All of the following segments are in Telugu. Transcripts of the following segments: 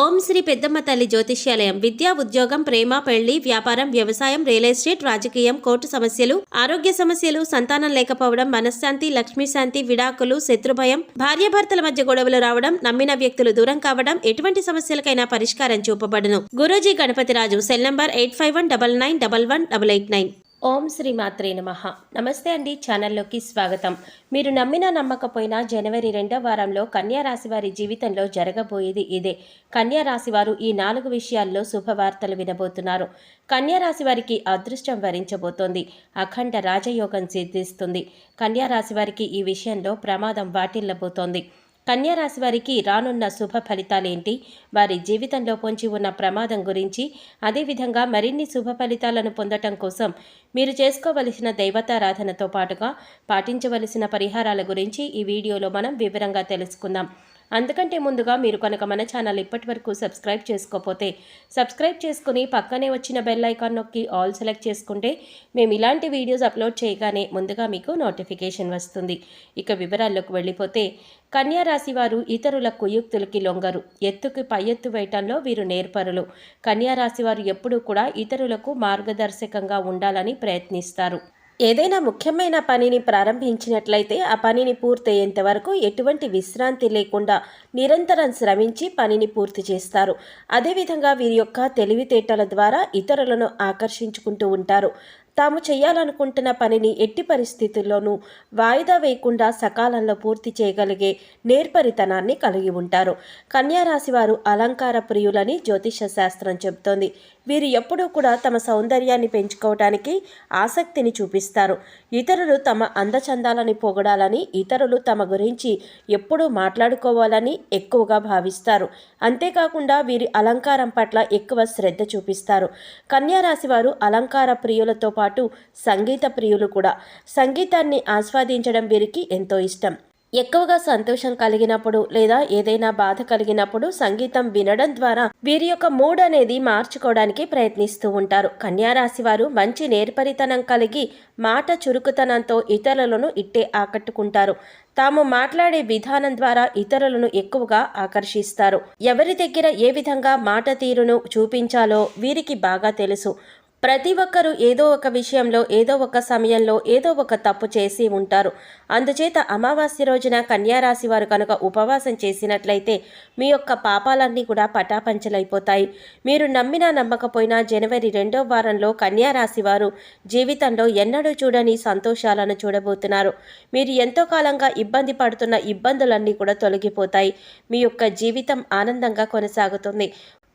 ఓం శ్రీ పెద్దమ్మ తల్లి జ్యోతిష్యాలయం. విద్య ఉద్యోగం ప్రేమ పెళ్ళి వ్యాపారం వ్యవసాయం రియల్ ఎస్టేట్ రాజకీయం కోర్టు సమస్యలు ఆరోగ్య సమస్యలు సంతానం లేకపోవడం మనశ్శాంతి లక్ష్మీశాంతి విడాకులు శత్రుభయం భార్యాభర్తల మధ్య గొడవలు రావడం నమ్మిన వ్యక్తులు దూరం కావడం ఎటువంటి సమస్యలకైనా పరిష్కారం చూపబడును. Guruji Ganapathiraju cell number eight five one double nine double one double eight nine. ఓం శ్రీ మాత్రే నమ. నమస్తే అండి ఛానల్లోకి స్వాగతం. మీరు నమ్మినా నమ్మకపోయినా జనవరి రెండో వారంలో కన్యా రాశి వారి జీవితంలో జరగబోయేది ఇదే. కన్యా రాశి వారు ఈ నాలుగు విషయాల్లో శుభవార్తలు వినబోతున్నారు. కన్యా రాశి వారికి అదృష్టం వరించబోతోంది. అఖండ రాజయోగం సిద్ధిస్తుంది. కన్యా రాశి వారికి ఈ విషయంలో ప్రమాదం వాటిల్లబోతోంది. కన్యారాశి వారికి రానున్న శుభ ఫలితాలేంటి వారి జీవితంలో పొంచి ఉన్న ప్రమాదం గురించి అదేవిధంగా మరిన్ని శుభ ఫలితాలను పొందటం కోసం మీరు చేసుకోవలసిన దైవతారాధనతో పాటుగా పాటించవలసిన పరిహారాల గురించి ఈ వీడియోలో మనం వివరంగా తెలుసుకుందాం. అందుకంటే ముందుగా మీరు కనుక మన ఛానల్ ఇప్పటి వరకు సబ్స్క్రైబ్ చేసుకోకపోతే సబ్స్క్రైబ్ చేసుకుని పక్కనే వచ్చిన బెల్ ఐకాన్ నొక్కి ఆల్ సెలెక్ట్ చేసుకుంటే మేము ఇలాంటి వీడియోస్ అప్లోడ్ చేయగానే ముందుగా మీకు నోటిఫికేషన్ వస్తుంది. ఇక వివరాల్లోకి వెళ్ళిపోతే కన్యా రాశి వారు ఇతరుల కుయుక్తులకి లొంగరు. ఎత్తుకి పై ఎత్తు వేయటంలో వీరు నేర్పరులు. కన్యారాశి వారు ఎప్పుడూ కూడా ఇతరులకు మార్గదర్శకంగా ఉండాలని ప్రయత్నిస్తారు. ఏదైనా ముఖ్యమైన పనిని ప్రారంభించినట్లయితే ఆ పనిని పూర్తయ్యేంత వరకు ఎటువంటి విశ్రాంతి లేకుండా నిరంతరం శ్రమించి పనిని పూర్తి చేస్తారు. అదేవిధంగా వీరి యొక్క తెలివితేటల ద్వారా ఇతరులను ఆకర్షించుకుంటూ ఉంటారు. తాము చేయాలనుకుంటున్న పనిని ఎట్టి పరిస్థితుల్లోనూ వాయిదా వేయకుండా సకాలంలో పూర్తి చేయగలిగే నేర్పరితనాన్ని కలిగి ఉంటారు. కన్యారాశి వారు అలంకార ప్రియులని జ్యోతిష శాస్త్రం చెబుతోంది. వీరు ఎప్పుడూ కూడా తమ సౌందర్యాన్ని పెంచుకోవడానికి ఆసక్తిని చూపిస్తారు. ఇతరులు తమ అందచందాలని పొగడాలని ఇతరులు తమ గురించి ఎప్పుడూ మాట్లాడుకోవాలని ఎక్కువగా భావిస్తారు. అంతేకాకుండా వీరి అలంకారం పట్ల ఎక్కువ శ్రద్ధ చూపిస్తారు. కన్యారాశి వారు అలంకార ప్రియులతో పాటు సంగీత ప్రియులు కూడా. సంగీతాన్ని ఆస్వాదించడం వీరికి ఎంతో ఇష్టం. ఎక్కువగా సంతోషం కలిగినప్పుడు లేదా ఏదైనా బాధ కలిగినప్పుడు సంగీతం వినడం ద్వారా వీరి యొక్క మూడ్ అనేది మార్చుకోవడానికి ప్రయత్నిస్తూ ఉంటారు. కన్యారాశి వారు మంచి నేర్పరితనం కలిగి మాట చురుకుతనంతో ఇతరులను ఇట్టే ఆకట్టుకుంటారు. తాము మాట్లాడే విధానం ద్వారా ఇతరులను ఎక్కువగా ఆకర్షిస్తారు. ఎవరి దగ్గర ఏ విధంగా మాట తీరును చూపించాలో వీరికి బాగా తెలుసు. ప్రతి ఒక్కరూ ఏదో ఒక విషయంలో ఏదో ఒక సమయంలో ఏదో ఒక తప్పు చేసి ఉంటారు. అందుచేత అమావాస్య రోజున కన్యారాశి వారు కనుక ఉపవాసం చేసినట్లయితే మీ యొక్క పాపాలన్నీ కూడా పటాపంచలైపోతాయి. మీరు నమ్మినా నమ్మకపోయినా జనవరి రెండో వారంలో కన్యారాశి వారు జీవితంలో ఎన్నడూ చూడని సంతోషాలను చూడబోతున్నారు. మీరు ఎంతో కాలంగా ఇబ్బంది పడుతున్న ఇబ్బందులన్నీ కూడా తొలగిపోతాయి. మీ యొక్క జీవితం ఆనందంగా కొనసాగుతుంది.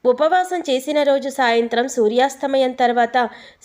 ఉపవాసం చేసిన రోజు సాయంత్రం సూర్యాస్తమయం తర్వాత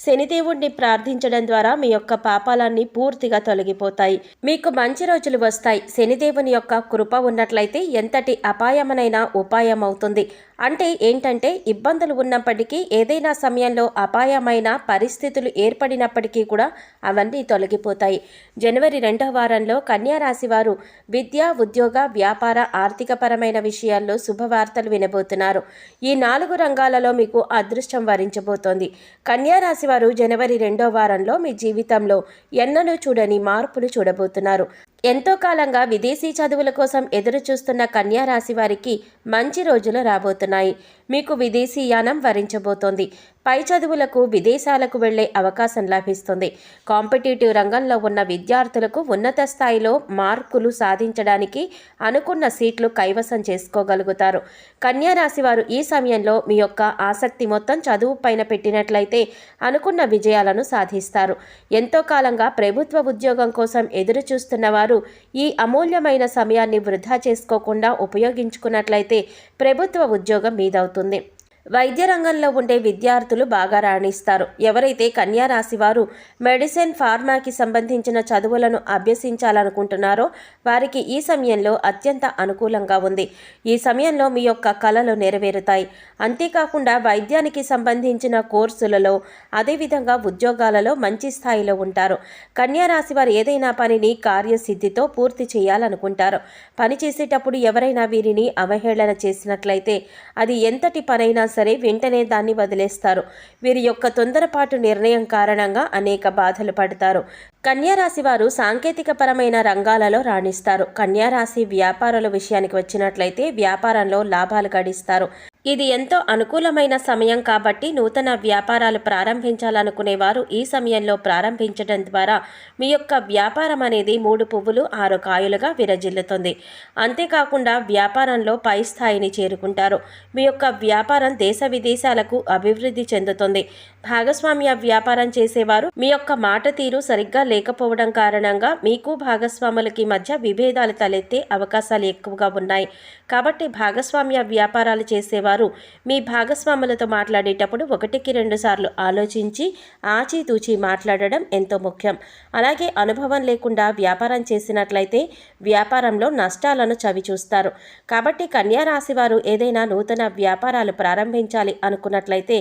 శనిదేవుణ్ణి ప్రార్థించడం ద్వారా మీ యొక్క పాపాలన్నీ పూర్తిగా తొలగిపోతాయి. మీకు మంచి రోజులు వస్తాయి. శనిదేవుని యొక్క కృప ఉన్నట్లయితే ఎంతటి అపాయమనైనా ఉపాయం అవుతుంది అంటే ఏంటంటే ఇబ్బందులు ఉన్నప్పటికీ ఏదైనా సమయంలో అపాయమైన పరిస్థితులు ఏర్పడినప్పటికీ కూడా అవన్నీ తొలగిపోతాయి. జనవరి రెండవ వారంలో కన్యారాశి వారు విద్య ఉద్యోగ వ్యాపార ఆర్థికపరమైన విషయాల్లో శుభవార్తలు వినబోతున్నారు. ఈ నాలుగు రంగాలలో మీకు అదృష్టం వరించబోతోంది. కన్యారాశి వారు జనవరి రెండో వారంలో మీ జీవితంలో ఎన్నను చూడని మార్పులు చూడబోతున్నారు. ఎంతో కాలంగా విదేశీ చదువుల కోసం ఎదురు చూస్తున్న కన్యా రాశి వారికి మంచి రోజులు రాబోతున్నాయి. మీకు విదేశీ యానం వరించబోతోంది. పై చదువులకు విదేశాలకు వెళ్ళే అవకాశం లభిస్తుంది. కాంపిటేటివ్ రంగంలో ఉన్న విద్యార్థులకు ఉన్నత స్థాయిలో మార్కులు సాధించడానికి అనుకున్న సీట్లు కైవసం చేసుకోగలుగుతారు. కన్యా రాశి వారు ఈ సమయంలో మీ యొక్క ఆసక్తి మొత్తం చదువు పైన పెట్టినట్లయితే అనుకున్న విజయాలను సాధిస్తారు. ఎంతో కాలంగా ప్రభుత్వ ఉద్యోగం కోసం ఎదురు చూస్తున్న వారు ఈ అమూల్యమైన సమయాన్ని వృధా చేసుకోకుండా ఉపయోగించుకున్నట్లయితే ప్రభుత్వ ఉద్యోగం మీదవుతుంది. వైద్య రంగంలో ఉండే విద్యార్థులు బాగా రాణిస్తారు. ఎవరైతే కన్యా రాశి వారు మెడిసిన్ ఫార్మాకి సంబంధించిన చదువులను అభ్యసించాలనుకుంటున్నారో వారికి ఈ సమయంలో అత్యంత అనుకూలంగా ఉంది. ఈ సమయంలో మీ యొక్క కళలు నెరవేరుతాయి. అంతేకాకుండా వైద్యానికి సంబంధించిన కోర్సులలో అదేవిధంగా ఉద్యోగాలలో మంచి స్థాయిలో ఉంటారు. కన్యా రాశి వారు ఏదైనా పనిని కార్యసిద్ధితో పూర్తి చేయాలనుకుంటారు. పని చేసేటప్పుడు ఎవరైనా వీరిని అవహేళన చేసినట్లయితే అది ఎంతటి పనైనా సరే వెంటనే దాన్ని వదిలేస్తారు. వీరి యొక్క తొందరపాటు నిర్ణయం కారణంగా అనేక బాధలు పడతారు. కన్యారాశి వారు సాంకేతిక పరమైన రంగాలలో రాణిస్తారు. కన్యారాశి వ్యాపారుల విషయానికి వచ్చినట్లయితే వ్యాపారంలో లాభాలు గడిస్తారు. ఇది ఎంతో అనుకూలమైన సమయం కాబట్టి నూతన వ్యాపారాలు ప్రారంభించాలనుకునేవారు ఈ సమయంలో ప్రారంభించడం ద్వారా మీ యొక్క వ్యాపారం అనేది మూడు పువ్వులు ఆరు కాయలుగా విరజిల్లుతుంది. అంతేకాకుండా వ్యాపారంలో పై స్థాయిని చేరుకుంటారు. మీ యొక్క వ్యాపారం దేశ విదేశాలకు అభివృద్ధి చెందుతుంది. భాగస్వామ్య వ్యాపారం చేసేవారు మీ యొక్క మాట తీరు సరిగ్గా లేకపోవడం కారణంగా మీకు భాగస్వాములకి మధ్య విభేదాలు తలెత్తే అవకాశాలు ఎక్కువగా ఉన్నాయి. కాబట్టి భాగస్వామ్య వ్యాపారాలు చేసేవారు మీ భాగస్వాములతో మాట్లాడేటప్పుడు ఒకటికి రెండు సార్లు ఆలోచించి ఆచితూచి మాట్లాడడం ఎంతో ముఖ్యం. అలాగే అనుభవం లేకుండా వ్యాపారం చేసినట్లయితే వ్యాపారంలో నష్టాలను చవిచూస్తారు కాబట్టి కన్యా రాశి వారు ఏదైనా నూతన వ్యాపారాలు ప్రారంభించాలి అనుకున్నట్లయితే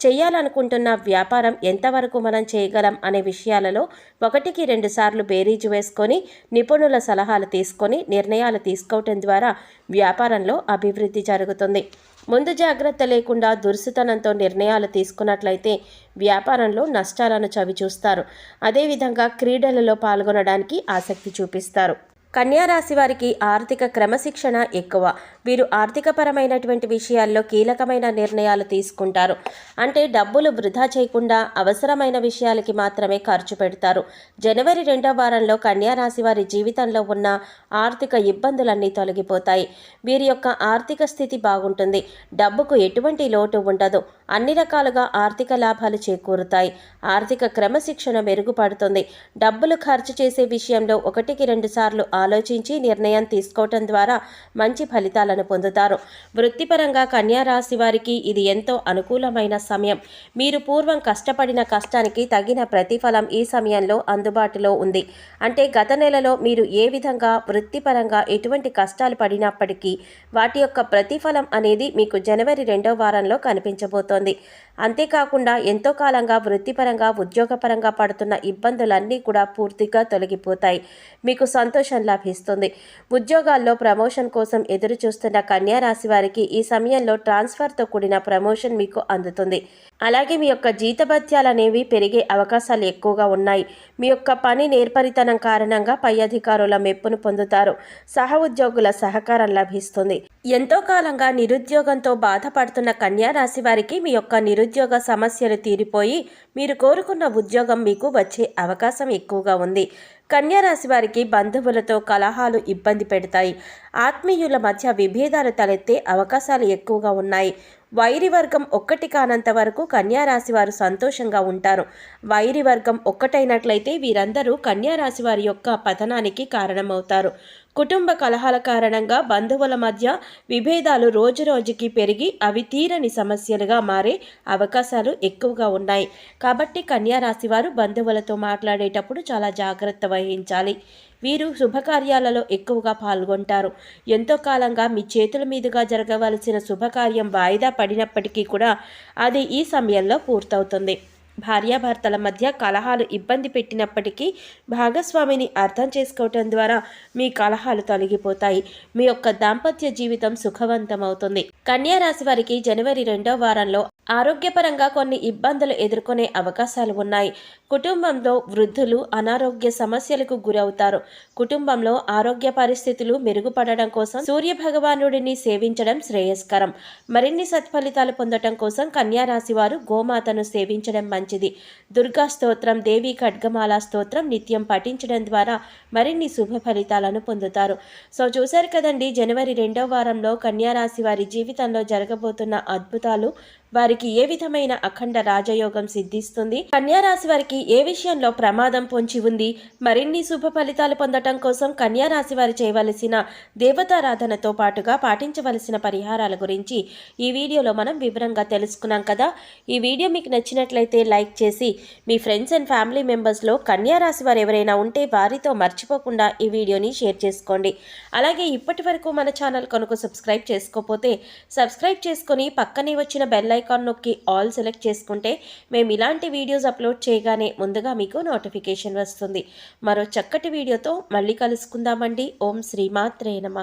చేయాలనుకుంటున్న వ్యాపారం ఎంతవరకు మనం చేయగలం అనే విషయాలలో ఒకటికి రెండు సార్లు బేరీజు వేసుకొని నిపుణుల సలహాలు తీసుకొని నిర్ణయాలు తీసుకోవటం ద్వారా వ్యాపారంలో అభివృద్ధి జరుగుతుంది. ముందు జాగ్రత్త లేకుండా దురుసుతనంతో నిర్ణయాలు తీసుకున్నట్లయితే వ్యాపారంలో నష్టాలను చవిచూస్తారు. అదేవిధంగా క్రీడలలో పాల్గొనడానికి ఆసక్తి చూపిస్తారు. కన్యా రాశి వారికి ఆర్థిక క్రమశిక్షణ ఎక్కువ. వీరు ఆర్థికపరమైనటువంటి విషయాల్లో కీలకమైన నిర్ణయాలు తీసుకుంటారు. అంటే డబ్బులు వృధా చేయకుండా అవసరమైన విషయాలకి మాత్రమే ఖర్చు పెడతారు. జనవరి రెండో వారంలో కన్యారాశి వారి జీవితంలో ఉన్న ఆర్థిక ఇబ్బందులన్నీ తొలగిపోతాయి. వీరి యొక్క ఆర్థిక స్థితి బాగుంటుంది. డబ్బుకు ఎటువంటి లోటు ఉండదు. అన్ని రకాలుగా ఆర్థిక లాభాలు చేకూరుతాయి. ఆర్థిక క్రమశిక్షణ మెరుగుపడుతుంది. డబ్బులు ఖర్చు చేసే విషయంలో ఒకటికి రెండు సార్లు ఆలోచించి నిర్ణయం తీసుకోవటం ద్వారా మంచి ఫలితాలను పొందుతారు. వృత్తిపరంగా కన్యారాశి వారికి ఇది ఎంతో అనుకూలమైన సమయం. మీరు పూర్వం కష్టపడిన కష్టానికి తగిన ప్రతిఫలం ఈ సమయంలో అందుబాటులో ఉంది. అంటే గత నెలలో మీరు ఏ విధంగా వృత్తిపరంగా ఎటువంటి కష్టాలు పడినప్పటికీ వాటి యొక్క ప్రతిఫలం అనేది మీకు జనవరి రెండో వారంలో కనిపించబోతోంది. అంతేకాకుండా ఎంతో కాలంగా వృత్తిపరంగా ఉద్యోగపరంగా పడుతున్న ఇబ్బందులన్నీ కూడా పూర్తిగా తొలగిపోతాయి. మీకు సంతోషం లభిస్తుంది. ఉద్యోగాల్లో ప్రమోషన్ కోసం ఎదురు చూస్తున్న కన్యా రాశి వారికి ఈ సమయంలో ట్రాన్స్ఫర్తో కూడిన ప్రమోషన్ మీకు అందుతుంది. అలాగే మీ యొక్క జీతభత్యాలు అనేవి పెరిగే అవకాశాలు ఎక్కువగా ఉన్నాయి. మీ యొక్క పని నేర్పరితనం కారణంగా పై అధికారుల మెప్పును పొందుతారు. సహ ఉద్యోగుల సహకారం లభిస్తుంది. ఎంతో కాలంగా నిరుద్యోగంతో బాధపడుతున్న కన్యా రాశి వారికి మీ యొక్క నిరుద్యోగ సమస్యలు తీరిపోయి మీరు కోరుకున్న ఉద్యోగం మీకు వచ్చే అవకాశం ఎక్కువగా ఉంది. కన్యా రాశి వారికి బంధువులతో కలహాలు ఇబ్బంది పెడతాయి. ఆత్మీయుల మధ్య విభేదాలు తలెత్తే అవకాశాలు ఎక్కువగా ఉన్నాయి. వైరి వర్గం ఒక్కటి కానంత వరకు కన్యా రాశి వారు సంతోషంగా ఉంటారు. వైరి వర్గం ఒక్కటైనట్లయితే వీరందరూ కన్యారాశి వారి యొక్క పతనానికి కారణమవుతారు. కుటుంబ కలహాల కారణంగా బంధువుల మధ్య విభేదాలు రోజురోజుకి పెరిగి అవి తీరని సమస్యలుగా మారే అవకాశాలు ఎక్కువగా ఉన్నాయి. కాబట్టి కన్యారాశి వారు బంధువులతో మాట్లాడేటప్పుడు చాలా జాగ్రత్త వహించాలి. వీరు శుభకార్యాలలో ఎక్కువగా పాల్గొంటారు. ఎంతో కాలంగా మీ చేతుల మీదుగా జరగవలసిన శుభకార్యం వాయిదా పడినప్పటికీ కూడా అది ఈ సమయంలో పూర్తవుతుంది. భార్యాభర్తల మధ్య కలహాలు ఇబ్బంది పెట్టినప్పటికీ భాగస్వామిని అర్థం చేసుకోవటం ద్వారా మీ కలహాలు తొలగిపోతాయి. మీ యొక్క దాంపత్య జీవితం సుఖవంతమవుతుంది. కన్యా రాశి వారికి జనవరి రెండో వారంలో ఆరోగ్యపరంగా కొన్ని ఇబ్బందులు ఎదుర్కొనే అవకాశాలు ఉన్నాయి. కుటుంబంలో వృద్ధులు అనారోగ్య సమస్యలకు గురవుతారు. కుటుంబంలో ఆరోగ్య పరిస్థితులు మెరుగుపడడం కోసం సూర్య భగవానుడిని సేవించడం శ్రేయస్కరం. మరిన్ని సత్ఫలితాలు పొందడం కోసం కన్యారాశి వారు గోమాతను సేవించడం మంచిది. దుర్గా స్తోత్రం దేవి ఖడ్గమాల స్తోత్రం నిత్యం పఠించడం ద్వారా మరిన్ని శుభ ఫలితాలను పొందుతారు. సో చూశారు కదండి జనవరి రెండో వారంలో కన్యారాశి వారి జీవితంలో జరగబోతున్న అద్భుతాలు వారికి ఏ విధమైన అఖండ రాజయోగం సిద్ధిస్తుంది? కన్యారాశి వారికి ఏ విషయంలో ప్రమాదం పొంచి ఉంది? మరిన్ని శుభ ఫలితాలు పొందటం కోసం కన్యారాశి వారు చేయవలసిన దేవతారాధనతో పాటుగా పాటించవలసిన పరిహారాల గురించి ఈ వీడియోలో మనం వివరంగా తెలుసుకున్నాం కదా. ఈ వీడియో మీకు నచ్చినట్లయితే లైక్ చేసి మీ ఫ్రెండ్స్ అండ్ ఫ్యామిలీ మెంబర్స్లో కన్యారాశి వారు ఎవరైనా ఉంటే వారితో మర్చిపోకుండా ఈ వీడియోని షేర్ చేసుకోండి. అలాగే ఇప్పటి వరకు మన ఛానల్ కనుక సబ్స్క్రైబ్ చేసుకోకపోతే సబ్స్క్రైబ్ చేసుకొని పక్కనే వచ్చిన బెల్ ఐకాన్ నొక్కి ఆల్ సెలెక్ట్ చేసుకుంటే మేము ఇలాంటి వీడియోస్ అప్లోడ్ చేయగానే ముందుగా మీకు నోటిఫికేషన్ వస్తుంది. మరో చక్కటి వీడియోతో మళ్ళీ కలుసుకుందామండి. ఓం శ్రీమాత్రే నమ.